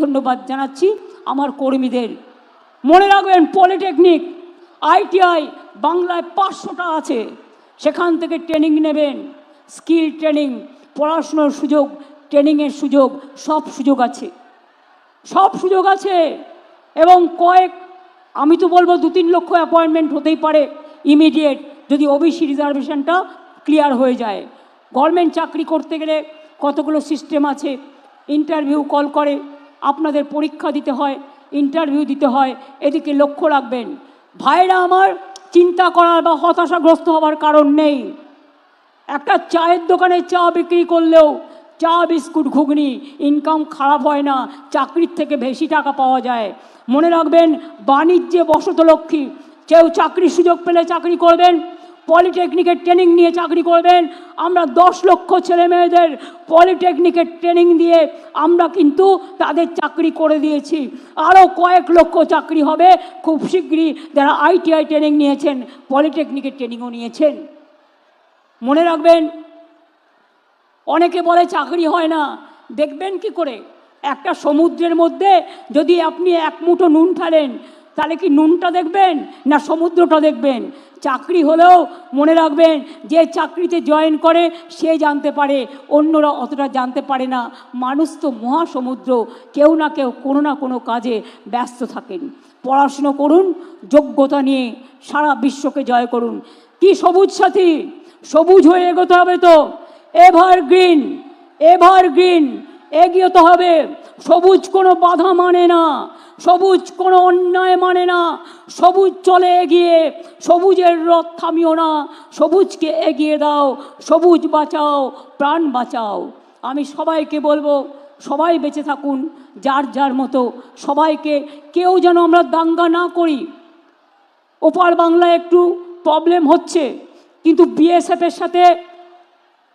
ধন্যবাদ জানাচ্ছি আমার কর্মীদের। মনে রাখবেন, পলিটেকনিক, আইটিআই বাংলায় পাঁচশোটা আছে। সেখান থেকে ট্রেনিং নেবেন, স্কিল ট্রেনিং, পড়াশুনোর সুযোগ, ট্রেনিংয়ের সুযোগ, সব সুযোগ আছে। সব সুযোগ আছে এবং কয়েক, আমি তো বলব দু তিন লক্ষ অ্যাপয়েন্টমেন্ট হতেই পারে ইমিডিয়েট যদি ওবিসি রিজার্ভেশনটা ক্লিয়ার হয়ে যায়। গভর্নমেন্ট চাকরি করতে গেলে কতগুলো সিস্টেম আছে? ইন্টারভিউ কল করে। আপনাদের পরীক্ষা দিতে হয় ইন্টারভিউ দিতে হয়, এদিকে লক্ষ্য রাখবেন। ভাইরা আমার, চিন্তা করার বা হতাশাগ্রস্ত হওয়ার কারণ নেই। একটা চায়ের দোকানে চা বিক্রি করলেও চা, বিস্কুট, ঘুগনি ইনকাম খারাপ হয় না, চাকরির থেকে বেশি টাকা পাওয়া যায়। মনে রাখবেন, বাণিজ্যে বসতলক্ষ্মী কেউ চাকরির সুযোগ পেলে চাকরি করবেন পলিটেকনিকের ট্রেনিং নিয়ে চাকরি করবেন। আমরা দশ লক্ষ ছেলে মেয়েদের পলিটেকনিকের ট্রেনিং দিয়ে আমরা কিন্তু তাদের চাকরি করে দিয়েছি। আরও কয়েক লক্ষ চাকরি হবে। খুব শীঘ্রই যারা আইটিআই ট্রেনিং নিয়েছেন, পলিটেকনিকের ট্রেনিংও নিয়েছেন। মনে রাখবেন, অনেকে বলে চাকরি হয় না। দেখবেন কি করে? একটা সমুদ্রের মধ্যে যদি আপনি এক মুঠো নুন ফেলেন তাহলে কি নুনটা দেখবেন না সমুদ্রটা দেখবেন? চাকরি হলেও মনে রাখবেন যে চাকরিতে জয়েন করে সে জানতে পারে, অন্যরা অতটা জানতে পারে না। মানুষ তো মহাসমুদ্র, কেউ না কেউ কোনো না কোনো কাজে ব্যস্ত থাকেন। পড়াশুনো করুন, যোগ্যতা নিয়ে সারা বিশ্বকে জয় করুন। কি সবুজ সাথী? সবুজ হয়ে এগোতে হবে তো। এভারগ্রিন এভারগ্রিন, এগিয়ে তো হবে। সবুজ কোনো বাধা মানে না। সবুজ কোনো অন্যায় মানে না। সবুজ চলে এগিয়ে, সবুজের রথ থামিও না। সবুজকে এগিয়ে দাও, সবুজ বাঁচাও, প্রাণ বাঁচাও। আমি সবাইকে বলব, সবাই বেঁচে থাকুন, যার যার মতো। সবাইকে, কেউ যেন আমরা দাঙ্গা না করি। ওপার বাংলায় একটু প্রবলেম হচ্ছে, কিন্তু বিএসএফের সাথে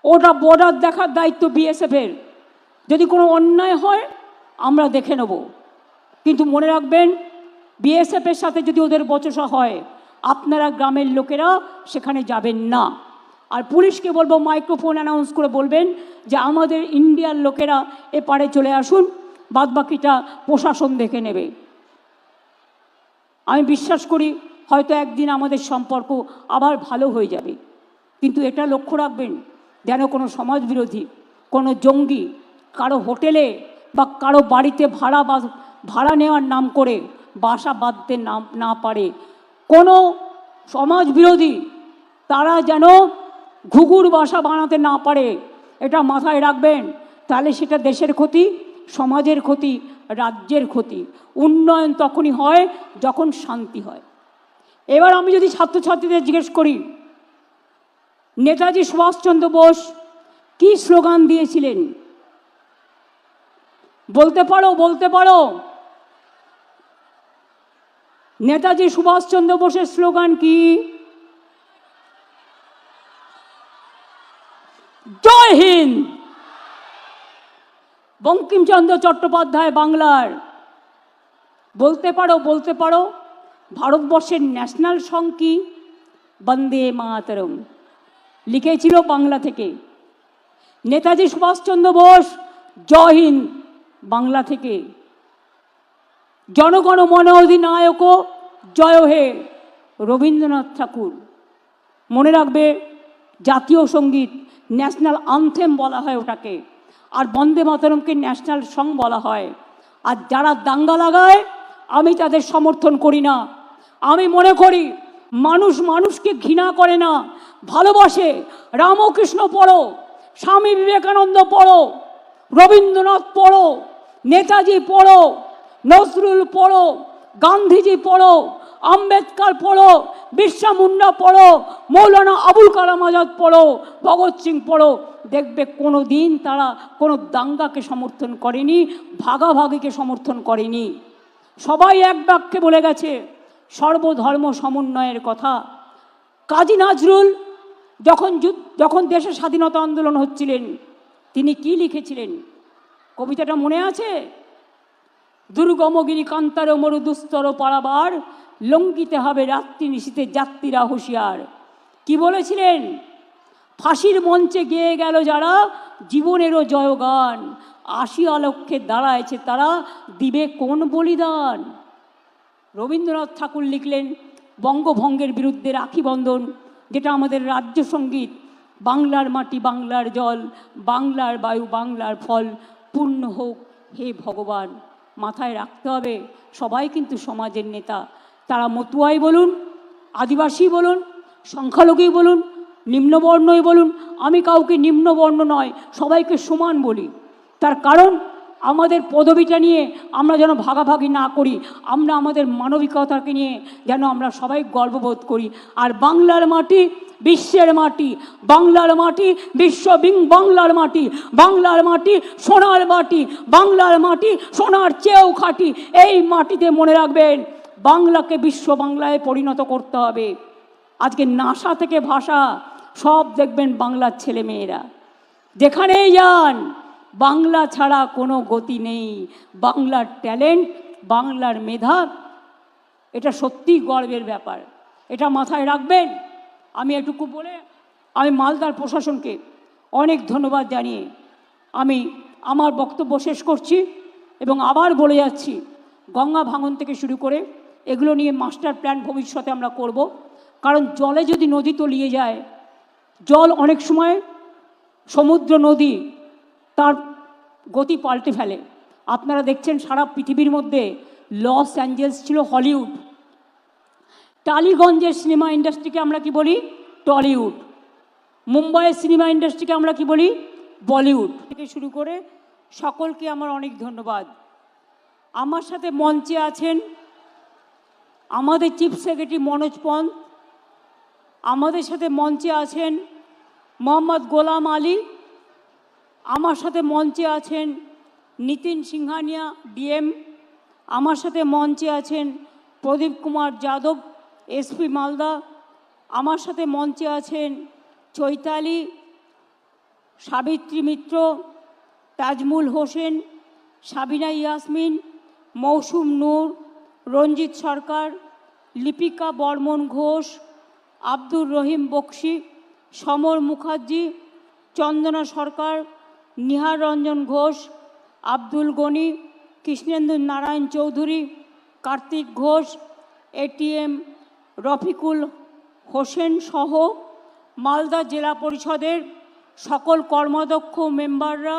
ওটা বর্ডার দেখার দায়িত্ব বিএসএফের যদি কোনো অন্যায় হয়, আমরা দেখে নেব। কিন্তু মনে রাখবেন বিএসএফের সাথে যদি ওদের বচসা হয়, আপনারা গ্রামের লোকেরা সেখানে যাবেন না। আর পুলিশকে বলব, মাইক্রোফোন অ্যানাউন্স করে বলবেন যে আমাদের ইন্ডিয়ার লোকেরা এ এপারে চলে আসুন, বাদবাকিটা প্রশাসন দেখে নেবে। আমি বিশ্বাস করি, হয়তো একদিন আমাদের সম্পর্ক আবার ভালো হয়ে যাবে। কিন্তু এটা লক্ষ্য রাখবেন, যেন কোনো সমাজবিরোধী, কোনো জঙ্গি, কারও হোটেলে বা কারও বাড়িতে ভাড়া বা ভাড়া নেওয়ার নাম করে বাসা বাঁধতে না না পারে। কোনো সমাজ বিরোধী তারা যেন ঘুঘুর বাসা বানাতে না পারে, এটা মাথায় রাখবেন। তাহলে সেটা দেশের ক্ষতি, সমাজের ক্ষতি, রাজ্যের ক্ষতি। উন্নয়ন তখনই হয় যখন শান্তি হয়। এবার আমি যদি ছাত্রছাত্রীদের জিজ্ঞেস করি, নেতাজি সুভাষচন্দ্র বোস কি স্লোগান দিয়েছিলেন? বলতে পারো বলতে পারো। নেতাজি সুভাষচন্দ্র বোসের স্লোগান কি? জয় হিন্দ! বঙ্কিমচন্দ্র চট্টোপাধ্যায় বাংলার। বলতে পারো বলতে পারো, ভারতবর্ষের ন্যাশনাল সং কি? বন্দে মাতরম। লিখেছিল বাংলা থেকে। নেতাজি সুভাষচন্দ্র বোস, জয় হিন্দ, বাংলা থেকে। জনগণ মন অধিনায়ক জয় হে রবীন্দ্রনাথ ঠাকুর। মনে রাখবে জাতীয় সংগীত ন্যাশনাল আনথেম বলা হয় ওটাকে, আর বন্দে মাতরমকে ন্যাশনাল সং বলা হয়। আর যারা দাঙ্গা লাগায়, আমি তাদের সমর্থন করি না। আমি মনে করি মানুষ মানুষকে ঘৃণা করে না। ভালোবাসে রামকৃষ্ণ পড়ো, স্বামী বিবেকানন্দ পড়ো, রবীন্দ্রনাথ পড়ো, নেতাজি পড়ো নজরুল পড়ো, গান্ধীজি পড়ো, আম্বেদকর পড়ো, বিরসা মুন্ডা পড়ো, মৌলানা আবুল কালাম আজাদ পড়ো, ভগৎ সিং পড়ো। দেখবে কোনো দিন তারা কোনো দাঙ্গাকে সমর্থন করেনি, ভাগাভাগিকে সমর্থন করেনি। সবাই এক বাক্যে বলে গেছে, সর্বধর্ম সমন্বয়ের কথা। কাজী নজরুল যখন যখন দেশের স্বাধীনতা আন্দোলন হচ্ছিলেন, তিনি কি লিখেছিলেন? কবিতাটা মনে আছে? দুর্গমগিরি কান্তার মরু দুস্তর পারাবার লঙ্কিতে হবে রাত্রি নিশীতে যাত্রীরা হুঁশিয়ার। কি বলেছিলেন? ফাঁসির মঞ্চে গেয়ে গেল যারা, জীবনেরও জয়গান। আশি আলক্ষে দাঁড়ায়ছে তারা, দিবে কোন বলিদান? রবীন্দ্রনাথ ঠাকুর লিখলেন, বঙ্গভঙ্গের বিরুদ্ধে রাখি বন্ধন, যেটা আমাদের রাজ্য সংগীত। বাংলার মাটি বাংলার জল, বাংলার বায়ু বাংলার ফল, পূর্ণ হোক হে ভগবান। মাথায় রাখতে হবে। সবাই কিন্তু সমাজের নেতা। তারা মতুয়াই বলুন, আদিবাসী বলুন সংখ্যালঘুই বলুন, নিম্নবর্ণই বলুন। আমি কাউকে নিম্নবর্ণ নয়, সবাইকে সমান বলি। তার কারণ আমাদের পদবিটা নিয়ে আমরা যেন ভাগাভাগি না করি, আমরা আমাদের মানবিকতাকে নিয়ে যেন আমরা সবাই গর্ববোধ করি। আর বাংলার মাটি বিশ্বের মাটি, বাংলার মাটি বিশ্ব বাংলার মাটি বাংলার মাটি সোনার মাটি, বাংলার মাটি সোনার চেয়েও খাঁটি, এই মাটিতে মনে রাখবেন, বাংলাকে বিশ্ব বাংলায় পরিণত করতে হবে। আজকে নাসা থেকে ভাষা সব দেখবেন বাংলার ছেলে মেয়েরা যেখানেই যান বাংলা ছাড়া কোনো গতি নেই। বাংলার ট্যালেন্ট, বাংলার মেধা, এটা সত্যিই গর্বের ব্যাপার। এটা মাথায় রাখবেন। আমি এটুকু বলে আমি মালদার প্রশাসনকে অনেক ধন্যবাদ জানিয়ে আমি আমার বক্তব্য শেষ করছি এবং আবার বলে যাচ্ছি, গঙ্গা ভাঙন থেকে শুরু করে এগুলো নিয়ে মাস্টার প্ল্যান ভবিষ্যতে আমরা করব। কারণ জলে যদি নদী তলিয়ে যায়, জল অনেক সময় সমুদ্র নদী তার গতি পাল্টে ফেলে। আপনারা দেখছেন সারা পৃথিবীর মধ্যে লস অ্যাঞ্জেলস ছিল হলিউড। টালিগঞ্জের সিনেমা ইন্ডাস্ট্রিকে আমরা কি বলি? টলিউড। মুম্বাইয়ের সিনেমা ইন্ডাস্ট্রিকে আমরা কি বলি? বলিউড। থেকে শুরু করে সকলকে আমার অনেক ধন্যবাদ। আমার সাথে মঞ্চে আছেন আমাদের চিফ সেক্রেটারি মনোজ পন্থ। আমাদের সাথে মঞ্চে আছেন মোহাম্মদ গোলাম আলী। আমার সাথে মঞ্চে আছেন নিতিন সিংহানিয়া ডিএম আমার সাথে মঞ্চে আছেন প্রদীপ কুমার যাদব এসপি মালদা, আমার সাথে মঞ্চে আছেন চৈতালি, সাবিত্রী মিত্র, তাজমুল হোসেন, সাবিনা ইয়াসমিন, মৌসুম নূর, রঞ্জিত সরকার, লিপিকা বর্মন ঘোষ, আব্দুর রহিম বক্সি, সমর মুখার্জি, চন্দনা সরকার নিহার রঞ্জন ঘোষ, আব্দুল গনি, কৃষ্ণেন্দু নারায়ণ চৌধুরী, কার্তিক ঘোষ এটিএম রফিকুল হোসেন সহ মালদা জেলা পরিষদের সকল কর্মদক্ষ মেম্বাররা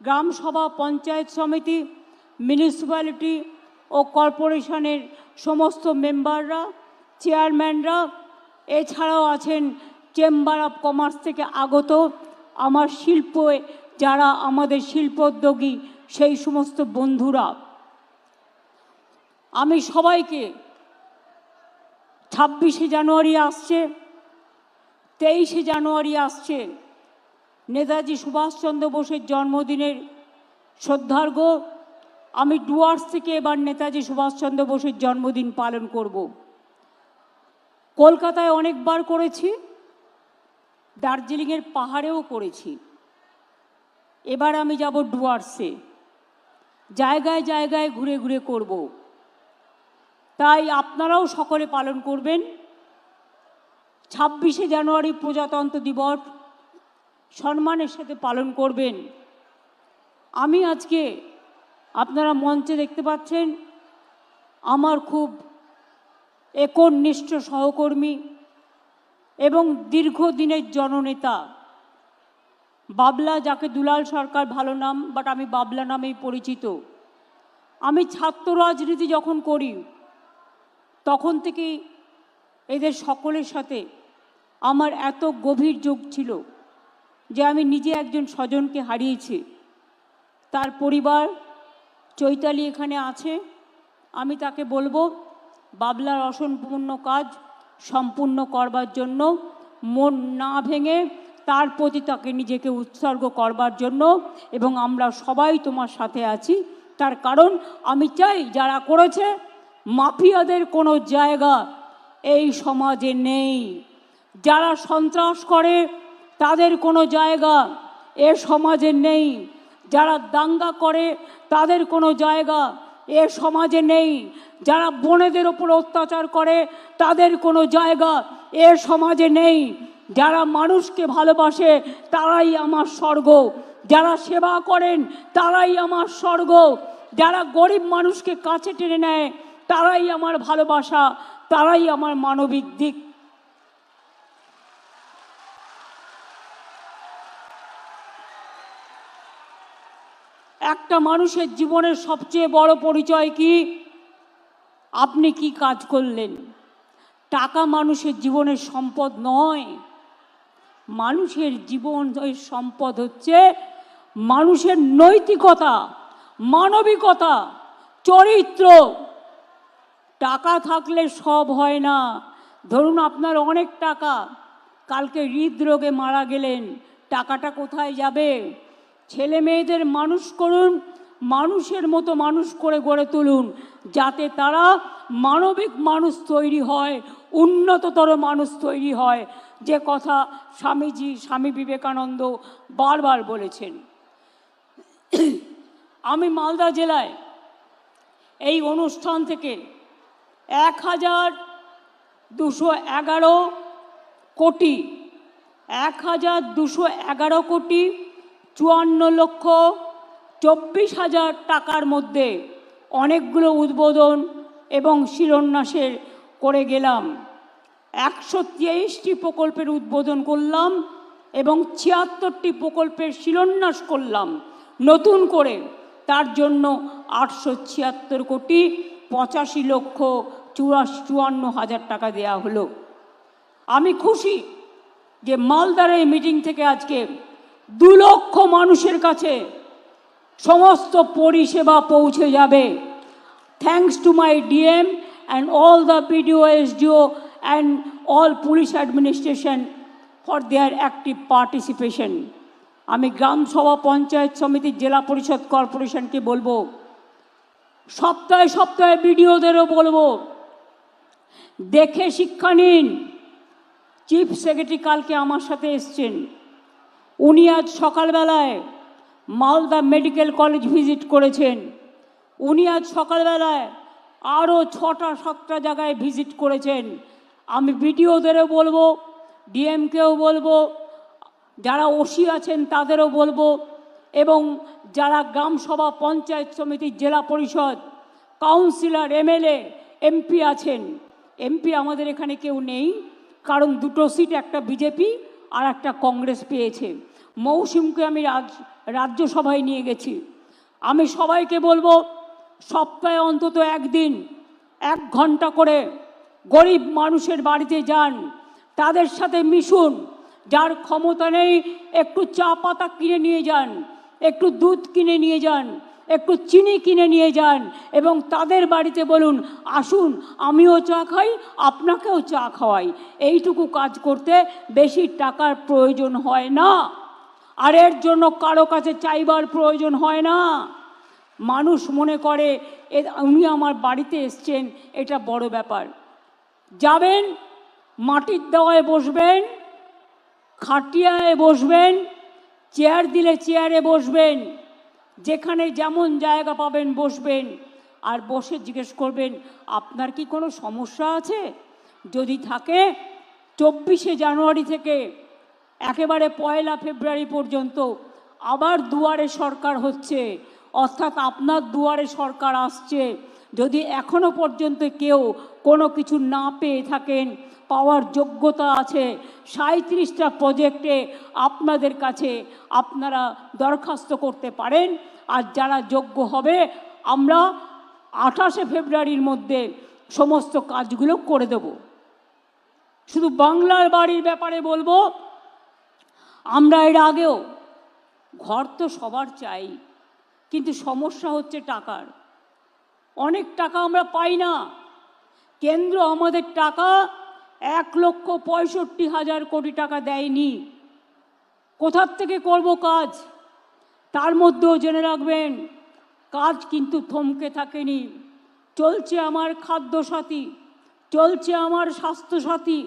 গ্রামসভা পঞ্চায়েত সমিতি, মিউনিসিপ্যালিটি ও কর্পোরেশনের সমস্ত মেম্বাররা, চেয়ারম্যানরা, এছাড়াও আছেন চেম্বার অফ কমার্স থেকে আগত আমার শিল্পে যারা আমাদের শিল্পোদ্যোগী, সেই সমস্ত বন্ধুরা, আমি সবাইকে ছাব্বিশে জানুয়ারি আসছে, তেইশে জানুয়ারি আসছে, নেতাজি সুভাষচন্দ্র বোসের জন্মদিনের শ্রদ্ধার্ঘ আমি ডুয়ার্স থেকে এবার নেতাজি সুভাষচন্দ্র বোসের জন্মদিন পালন করব। কলকাতায় অনেকবার করেছি, দার্জিলিংয়ের পাহাড়েও করেছি। এবার আমি যাব ডুয়ার্সে। জায়গায় জায়গায় ঘুরে ঘুরে করব। তাই আপনারাও সকলে পালন করবেন। ছাব্বিশে জানুয়ারি প্রজাতন্ত্র দিবস, সম্মানের সাথে পালন করবেন। আমি আজকে আপনারা মঞ্চে দেখতে পাচ্ছেন, আমার খুব একনিষ্ঠ সহকর্মী এবং দীর্ঘদিনের জননেতা বাবলা যাকে দুলাল সরকার ভালো নাম বাট আমি বাবলা নামেই পরিচিত। আমি ছাত্র রাজনীতি যখন করি, তখন থেকেই এদের সকলের সাথে আমার এত গভীর যোগ ছিল যে আমি নিজে একজন স্বজনকে হারিয়েছি। তার পরিবার চৈতালি এখানে আছে, আমি তাকে বলব, বাবলার অসম্পূর্ণ কাজ সম্পূর্ণ করবার জন্য মন না ভেঙে তার প্রতি তাকে নিজেকে উৎসর্গ করবার জন্য এবং আমরা সবাই তোমার সাথে আছি। তার কারণ আমি চাই যারা করেছে, মাফিয়াদের কোনো জায়গা এই সমাজে নেই। যারা সন্ত্রাস করে, তাদের কোনো জায়গা এ সমাজে নেই। যারা দাঙ্গা করে, তাদের কোনো জায়গা এ সমাজে নেই। যারা বোনেদের ওপর অত্যাচার করে, তাদের কোনো জায়গা এ সমাজে নেই। যারা মানুষকে ভালোবাসে, তারাই আমার স্বর্গ। যারা সেবা করেন, তারাই আমার স্বর্গ। যারা গরিব মানুষকে কাছে টেনে নেয়, তারাই আমার ভালোবাসা, তারাই আমার মানবিক দিক। একটা মানুষের জীবনের সবচেয়ে বড় পরিচয় কি? আপনি কি কাজ করলেন? টাকা মানুষের জীবনের সম্পদ নয়। মানুষের জীবনের সম্পদ হচ্ছে মানুষের নৈতিকতা, মানবিকতা, চরিত্র। টাকা থাকলে সব হয় না। ধরুন আপনার অনেক টাকা, কালকে হৃদরোগে মারা গেলেন, টাকাটা কোথায় যাবে? ছেলে মেয়েদের মানুষ করুন, মানুষের মতো মানুষ করে গড়ে তুলুন, যাতে তারা মানবিক মানুষ তৈরি হয়, উন্নততর মানুষ তৈরি হয়। যে কথা স্বামীজি, স্বামী বিবেকানন্দ বারবার বলেছেন। আমি মালদা জেলায় এই অনুষ্ঠান থেকে এক হাজার দুশো এগারো কোটি, এক হাজার দুশো এগারো কোটি চুয়ান্ন লক্ষ চব্বিশ হাজার টাকার মধ্যে অনেকগুলো উদ্বোধন এবং শিলান্যাসের করে গেলাম। একশো তেইশটি প্রকল্পের উদ্বোধন করলাম এবং ছিয়াত্তরটি প্রকল্পের শিলান্যাস করলাম। নতুন করে তার জন্য আটশো ছিয়াত্তর কোটি পঁচাশি লক্ষ চুরাশি, চুয়ান্ন হাজার টাকা দেয়া হলো। আমি খুশি যে মালদার এই মিটিং থেকে আজকে দু লক্ষ মানুষের কাছে সমস্ত পরিষেবা পৌঁছে যাবে। Thanks to my DM and all the BDO SDO and all police administration for their active participation আমি গ্রাম সভা পঞ্চায়েত সমিতি, জেলা পরিষদ কর্পোরেশনকে বলব, সপ্তাহে সপ্তাহে বিডিওদেরও বলব, দেখে শিক্ষা নিন। চিফ সেক্রেটারি কালকে আমার সাথে এসছেন। উনি আজ সকালবেলায় মালদা মেডিকেল কলেজ ভিজিট করেছেন। উনি আজ সকালবেলায় আরও ছটা, সাতটা জায়গায় ভিজিট করেছেন। আমি বিডিওদেরও বলব, ডিএমকেও বলব, যারা ওসি আছেন তাদেরও বলব, এবং যারা গ্রাম সভা পঞ্চায়েত সমিতি জেলা পরিষদ, কাউন্সিলর, এমএলএ, এমপি আছেন। এমপি আমাদের এখানে কেউ নেই, কারণ দুটো সিট, একটা বিজেপি আর একটা কংগ্রেস পেয়েছে। মৌসুমকে আমি রাজ, রাজ্যসভায় নিয়ে গেছি। আমি সবাইকে বলব, সপ্তাহে অন্তত একদিন, এক ঘণ্টা করে গরিব মানুষের বাড়িতে যান, তাদের সাথে মিশুন। যার ক্ষমতা নেই, একটু চা পাতা কিনে নিয়ে যান, একটু দুধ কিনে নিয়ে যান, একটু চিনি কিনে নিয়ে যান এবং তাদের বাড়িতে বলুন, আসুন, আমিও চা খাই, আপনাকেও চা খাওয়াই। এইটুকু কাজ করতে বেশি টাকার প্রয়োজন হয় না। আর এর জন্য কারও কাছে চাইবার প্রয়োজন হয় না। মানুষ মনে করে উনি আমার বাড়িতে এসছেন, এটা বড় ব্যাপার। যাবেন, মাটির দেওয়ায় বসবেন, খাটিয়ায় বসবেন, চেয়ার দিলে চেয়ারে বসবেন, যেখানে যেমন জায়গা পাবেন বসবেন। আর বসে জিজ্ঞেস করবেন, আপনার কি কোনো সমস্যা আছে? যদি থাকে, চব্বিশে জানুয়ারি থেকে একেবারে পয়লা ফেব্রুয়ারি পর্যন্ত আবার দুয়ারে সরকার হচ্ছে। অর্থাৎ আপনার দুয়ারে সরকার আসছে। যদি এখনও পর্যন্ত কেউ কোনো কিছু না পেয়ে থাকেন, পাওয়ার যোগ্যতা আছে সাঁত্রিশটা প্রজেক্টে আপনাদের কাছে আপনারা দরখাস্ত করতে পারেন। আর যারা যোগ্য হবে, আমরা আঠাশে ফেব্রুয়ারির মধ্যে সমস্ত কাজগুলো করে দেব। শুধু বাংলার বাড়ির ব্যাপারে বলব, আমরা এর আগেও, ঘর তো সবার চাই, কিন্তু সমস্যা হচ্ছে টাকার। অনেক টাকা আমরা পাই না। কেন্দ্র আমাদের টাকা এক লক্ষ পঁয়ষট্টি হাজার কোটি টাকা দেয়নি। কোথার থেকে করব কাজ? তার মধ্যেও জেনে রাখবেন, কাজ কিন্তু থমকে থাকেনি। চলছে আমার খাদ্যসাথী, চলছে আমার স্বাস্থ্যসাথী,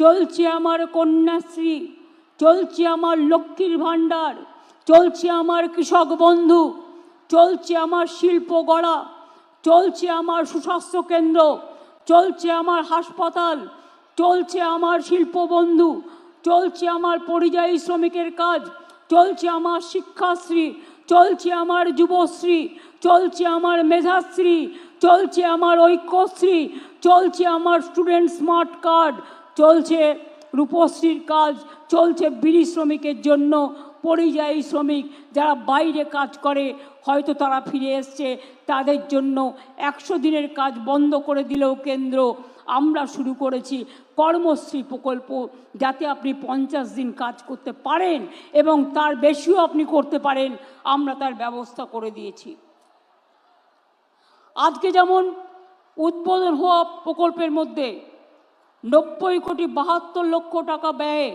চলছে আমার কন্যাশ্রী, চলছে আমার লক্ষ্মীর ভাণ্ডার, চলছে আমার কৃষক বন্ধু, চলছে আমার শিল্প গড়া। চলছে আমার সুস্বাস্থ্য কেন্দ্র, চলছে আমার হাসপাতাল, চলছে আমার শিল্প বন্ধু চলছে আমার পরিযায়ী শ্রমিকের কাজ, চলছে আমার শিক্ষাশ্রী, চলছে আমার যুবশ্রী, চলছে আমার মেধাশ্রী, চলছে আমার ঐক্যশ্রী, চলছে আমার স্টুডেন্ট স্মার্ট কার্ড, চলছে রূপশ্রীর কাজ, চলছে বিড়ি শ্রমিকের জন্য পরিযায়ী শ্রমিক যারা বাইরে কাজ করে, হয়তো তারা ফিরে এসছে। তাদের জন্য একশো দিনের কাজ বন্ধ করে দিলেও কেন্দ্র। আমরা শুরু করেছি কর্মশ্রী প্রকল্প, যাতে আপনি পঞ্চাশ দিন কাজ করতে পারেন এবং তার বেশিও আপনি করতে পারেন। আমরা তার ব্যবস্থা করে দিয়েছি। আজকে যেমন উদ্বোধন হওয়া প্রকল্পের মধ্যে নব্বই কোটি বাহাত্তর লক্ষ টাকা ব্যয়ে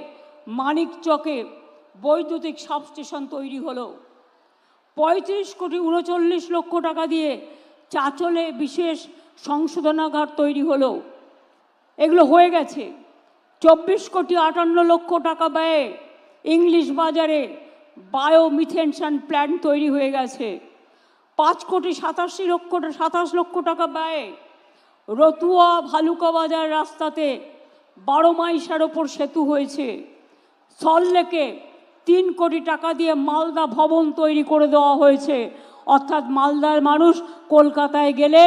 মানিক চকে বৈদ্যুতিক সাবস্টেশন তৈরি হলো। পঁয়ত্রিশ কোটি উনচল্লিশ লক্ষ টাকা দিয়ে চাচলে বিশেষ সংশোধনাগার তৈরি হলো। এগুলো হয়ে গেছে। চব্বিশ কোটি আটান্ন লক্ষ টাকা ব্যয়ে ইংলিশ বাজারে বায়োমিথেনশন প্ল্যান্ট তৈরি হয়ে গেছে। পাঁচ কোটি সাতাশি লক্ষ, সাতাশ লক্ষ টাকা ব্যয়ে রতুয়া ভালুকা বাজার রাস্তাতে বারো মাইশার ওপর সেতু হয়েছে। সল্লেকে তিন কোটি টাকা দিয়ে মালদা ভবন তৈরি করে দেওয়া হয়েছে। অর্থাৎ মালদার মানুষ কলকাতায় গেলে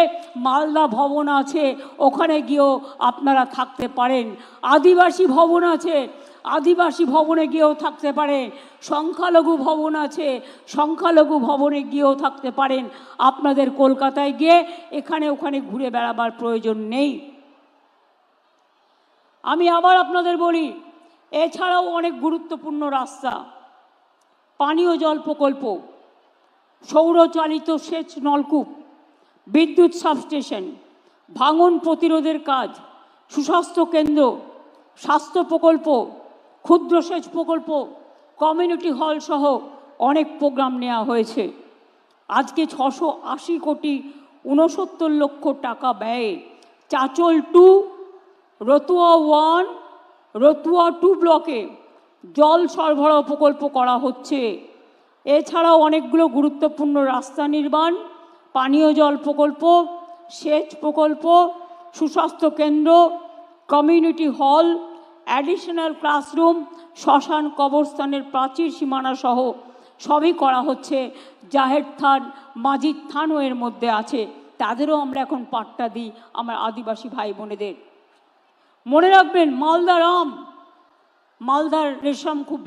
মালদা ভবন আছে, ওখানে গিয়েও আপনারা থাকতে পারেন। আদিবাসী ভবন আছে, আদিবাসী ভবনে গিয়েও থাকতে পারেন সংখ্যালঘু ভবন আছে, সংখ্যালঘু ভবনে গিয়েও থাকতে পারেন। আপনাদের কলকাতায় গিয়ে এখানে ওখানে ঘুরে বেড়াবার প্রয়োজন নেই। আমি আবার আপনাদের বলি এছাড়াও অনেক গুরুত্বপূর্ণ রাস্তা। পানীয় জল প্রকল্প, সৌরচালিত সেচ নলকূপ, বিদ্যুৎ সাবস্টেশন, ভাঙন প্রতিরোধের কাজ, সুস্বাস্থ্য কেন্দ্র, স্বাস্থ্য প্রকল্প, ক্ষুদ্র সেচ প্রকল্প, কমিউনিটি হল সহ অনেক প্রোগ্রাম নেওয়া হয়েছে। আজকে ছশো আশি কোটি উনসত্তর লক্ষ টাকা ব্যয়ে Chanchal two, Ratua one Ratua two ব্লকে জল সরবরাহ প্রকল্প করা হচ্ছে। এছাড়াও অনেকগুলো গুরুত্বপূর্ণ রাস্তা নির্মাণ, পানীয় জল প্রকল্প, সেচ প্রকল্প, সুস্বাস্থ্য কেন্দ্র, কমিউনিটি হল, অ্যাডিশনাল ক্লাসরুম, শ্মশান কবরস্থানের প্রাচীর সীমানা সহ সবই করা হচ্ছে। জাহের থান, মাজিদ থানও এর মধ্যে আছে। তাদেরও আমরা এখন পাট্টা দিই আমার আদিবাসী ভাই বোনেদের মনে রাখবেন মালদার আম মালদার রেশম খুব